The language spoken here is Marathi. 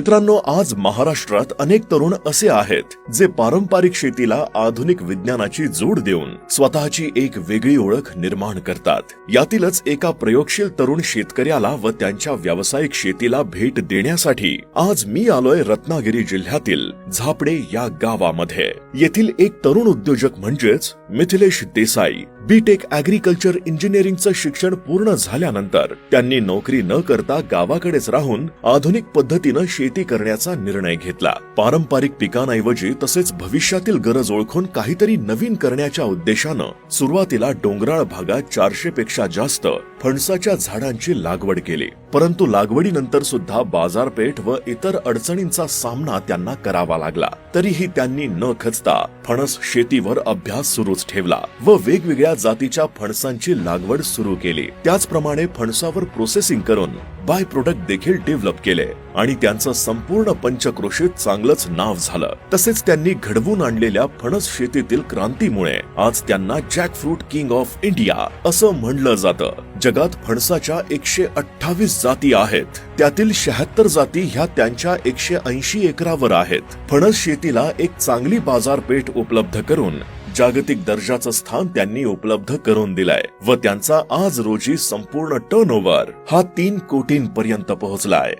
मित्रांनो आज महाराष्ट्रात अनेक तरुण असे आहेत जे पारंपरिक शेतीला आधुनिक विज्ञानाची जोड देऊन स्वतःची एक वेगळी ओळख निर्माण करतात. यातीलच एका प्रयोगशील तरुण शेतकऱ्याला व त्यांच्या व्यावसायिक शेतीला भेट देण्यासाठी आज मी आलोय रत्नागिरी जिल्ह्यातील झापडे या गावामध्ये. येथील एक तरुण उद्योजक म्हणजेच मिथिलेश देसाई. बीटेक अॅग्रिकल्चर इंजिनिअरिंगचं शिक्षण पूर्ण झाल्यानंतर त्यांनी नोकरी न करता गावाकडेच राहून आधुनिक पद्धतीनं शेती करण्याचा निर्णय घेतला. पारंपरिक पिकांऐवजी तसेच भविष्यातील गरज ओळखून काहीतरी नवीन करण्याच्या उद्देशानं सुरुवातीला डोंगराळ भागात चारशे पेक्षा जास्त फणसाच्या झाडांची लागवड केली. परंतु लागवडीनंतर सुद्धा बाजारपेठ व इतर अडचणींचा सामना त्यांना करावा लागला. तरीही त्यांनी न खचता फणस शेतीवर अभ्यास सुरूच ठेवला व वेगवेगळ्या जातीच्या फणसांची लागवड सुरू केली. त्याचप्रमाणे फणसावर प्रोसेसिंग करून बाय प्रोडक्ट देखील डेव्हलप केले आणि त्यांचं संपूर्ण पंचक्रोशीत चांगलंच नाव झालं. तसेच त्यांनी घडवून आणलेल्या फणस शेतीतील क्रांतीमुळे आज त्यांना जॅकफ्रूट किंग ऑफ इंडिया असं म्हणलं जातं. जगात फणसाच्या एकशे अठ्ठावीस जाती आहेत. त्यातील शहात्तर जाती ह्या त्यांच्या एकशे ऐंशी एकरावर आहेत. फणस शेतीला एक चांगली बाजारपेठ उपलब्ध करून जागतिक दर्जाचं स्थान त्यांनी उपलब्ध करून दिलंय व त्यांचा आज रोजी संपूर्ण टर्न हा तीन कोटींपर्यंत पोहोचलाय.